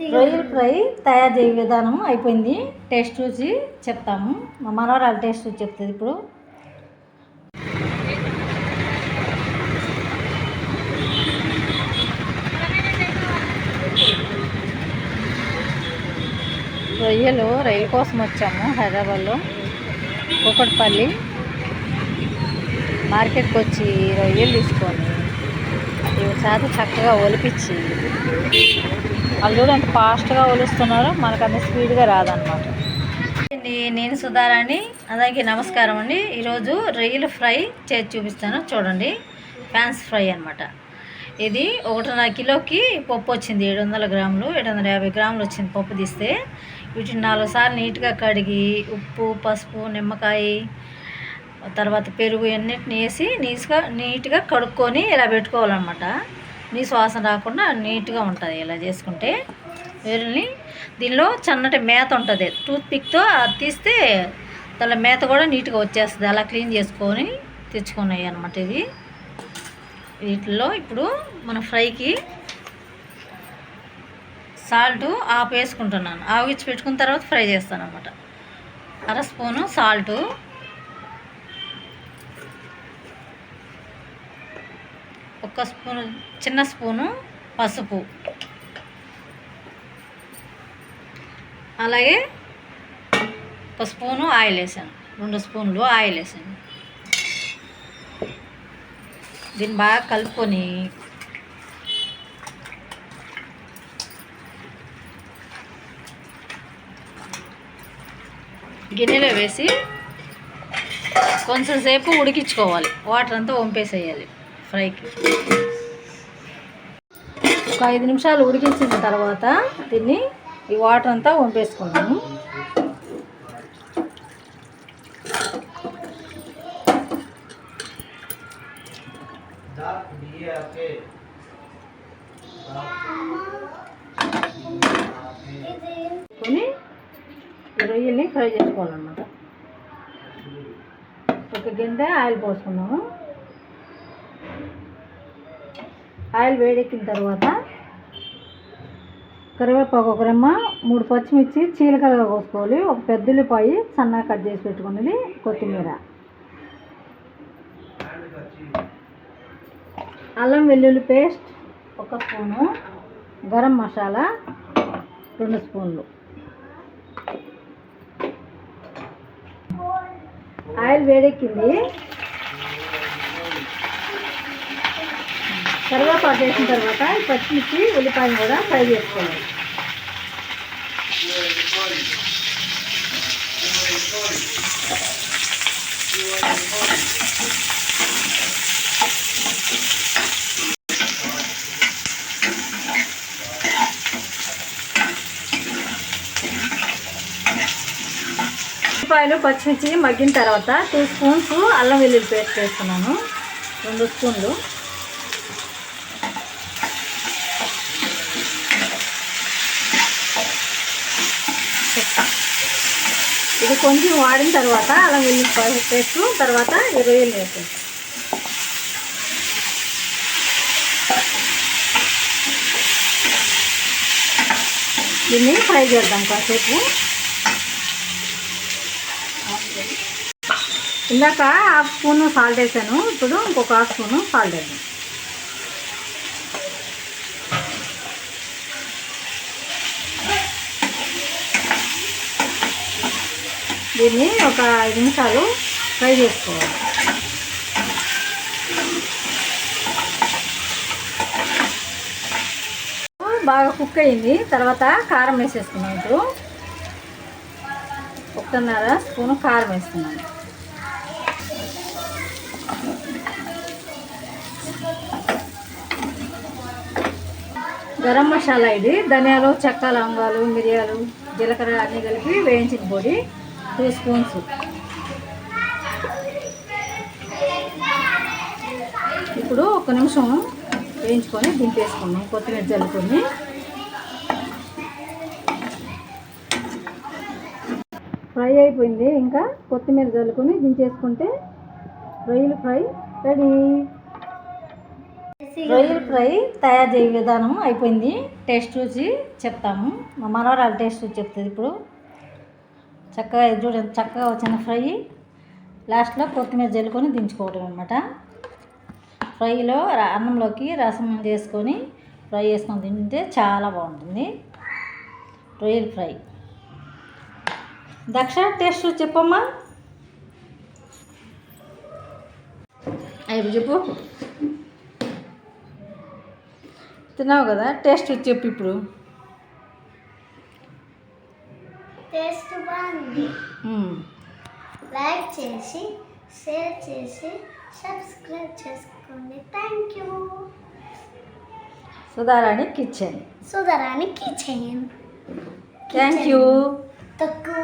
రొయ్యల ఫ్రై తయారు చేయ విధానం అయిపోయింది. టేస్ట్ చూసి చెప్తాము. మా మనవరాలు టేస్ట్ చూసి చెప్తుంది ఇప్పుడు. రొయ్యలు రైలు కోసం వచ్చాము హైదరాబాద్లో. కూకట్పల్లి. మార్కెట్కి వచ్చి రొయ్యలు తీసుకొని ఇవి చక్కగా ఒలిపించి వాళ్ళు చూడండి ఎంత ఫాస్ట్గా ఒలుస్తున్నారు మనకు అంత స్పీడ్గా రాదనమాట అండి నేను సుధారాణి. అలాగే నమస్కారం అండి. ఈరోజు రొయ్యలు ఫ్రై చేసి చూపిస్తాను. చూడండి ఫ్యాన్స్ ఫ్రై అనమాట ఇది ఒకటిన్నర కిలోకి పప్పు వచ్చింది ఏడు వందల గ్రాములు ఏడు వందల యాభై గ్రాములు వచ్చింది పప్పు తీస్తే. వీటిని నాలుగు సార్లు నీట్గా కడిగి ఉప్పు పసుపు నిమ్మకాయ తర్వాత పెరుగు అన్నిటిని వేసి నీట్గా నీట్గా కడుక్కొని ఇలా పెట్టుకోవాలన్నమాట. నీ వాసన రాకుండా నీట్గా ఉంటుంది. ఇలా చేసుకుంటే వేరుని దీనిలో చన్నటి మేత ఉంటుంది. టూత్ పిక్తో అది తీస్తే దాని మేత కూడా నీట్గా వచ్చేస్తుంది. అలా క్లీన్ చేసుకొని తెచ్చుకున్నాయి అనమాట ఇది వీటిల్లో ఇప్పుడు మన ఫ్రైకి సాల్ట్ ఆపు వేసుకుంటున్నాను ఆవిచ్చి పెట్టుకున్న తర్వాత ఫ్రై చేస్తాను అనమాట అర స్పూను సాల్టు ఒక స్పూను చిన్న స్పూను పసుపు. అలాగే ఒక స్పూను ఆయిల్ వేసాను. రెండు స్పూన్లు ఆయిల్ వేసాను. దీన్ని బాగా కలుపుకొని గిన్నెలో వేసి కొంచెం సేపు ఉడికించుకోవాలి. వాటర్ అంతా వంపేసేయాలి. ఫ్రైకి ఒక ఐదు నిమిషాలు ఉడికించిన తర్వాత దీన్ని ఈ వాటర్ అంతా వంపేసుకుంటాము కొని రొయ్యల్ని ఫ్రై చేసుకోవాలన్నమాట. ఒక గింట ఆయిల్ పోసుకున్నాము. ఆయిల్ వేడెక్కిన తర్వాత కరివేపాకు ఒక రెమ్మ మూడు పచ్చిమిర్చి చీలకలుగా కోసుకోవాలి. ఒక పెద్ద ఉల్లిపాయ సన్నగా కట్ చేసి పెట్టుకున్నది కొత్తిమీర. అల్లం వెల్లుల్లి పేస్ట్ ఒక స్పూను గరం మసాలా రెండు స్పూన్లు. ఆయిల్ వేడెక్కింది. కరివేపాకు వేసిన తర్వాత పచ్చిమిర్చి ఉల్లిపాయలు కూడా ఫ్రై చేసుకోవాలి. ఉల్లిపాయలు పచ్చిమిర్చి మగ్గిన తర్వాత టూ స్పూన్స్ అల్లం వెల్లుల్లి పేస్ట్ వేస్తున్నాను. రెండు స్పూన్లు. ఇది కొంచెం వాడిన తర్వాత అలా వెల్లుల్లి పేస్ట్ తర్వాత ఈ రొయ్యలు వేసేస్తాం దీన్ని ఫ్రై చేద్దాం కాసేపు. ఇందాక హాఫ్ స్పూన్ సాల్ట్ వేసాను ఇప్పుడు ఇంకొక హాఫ్ స్పూన్ సాల్ట్ వేద్దాం. దీన్ని ఒక ఐదు నిమిషాలు ఫ్రై చేసుకోవాలి. బాగా కుక్ అయింది. తర్వాత కారం వేసేసుకున్నాం ఇప్పుడు. ఒకటిన్నర స్పూన్ కారం వేస్తున్నాను గరం మసాలా ఇది. ధనియాలు చెక్క లవంగాలు మిరియాలు జీలకర్ర అన్నీ కలిపి వేయించిన పొడి. టూ స్పూన్స్ ఇప్పుడు ఒక నిమిషం వేయించుకొని దింపేసుకున్నాం కొత్తిమీర జల్లుకొని. ఫ్రై అయిపోయింది ఇంకా కొత్తిమీర జల్లుకొని దించేసుకుంటే రొయ్యలు ఫ్రై రెడీ. రొయ్యల ఫ్రై తయారు చేయ విధానం అయిపోయింది. టేస్ట్ చూసి చెప్తాము. మా మనవరాలు టేస్ట్ చూసి చెప్తుంది ఇప్పుడు. చక్కగా ఇది చూడండి చక్కగా వచ్చిన ఫ్రై. లాస్ట్లో కొత్తిమీర జల్లుకొని దించుకోవడం అనమాట ఫ్రైలో అన్నంలోకి రసం చేసుకొని ఫ్రై చేసుకొని తింటే చాలా బాగుంటుంది. రొయ్యల ఫ్రై. దక్ష టేస్ట్ చెప్పమ్మా. అయ్యి చెప్పు. తిన్నావు కదా టేస్ట్ చెప్పు ఇప్పుడు. టేస్ట్ బాగుంది మ్మ్. లైక్ చేసి షేర్ చేసి సబ్స్క్రైబ్ చేసుకోండి thank you Sudharani kitchen Sudharani kitchen thank you తక్కువ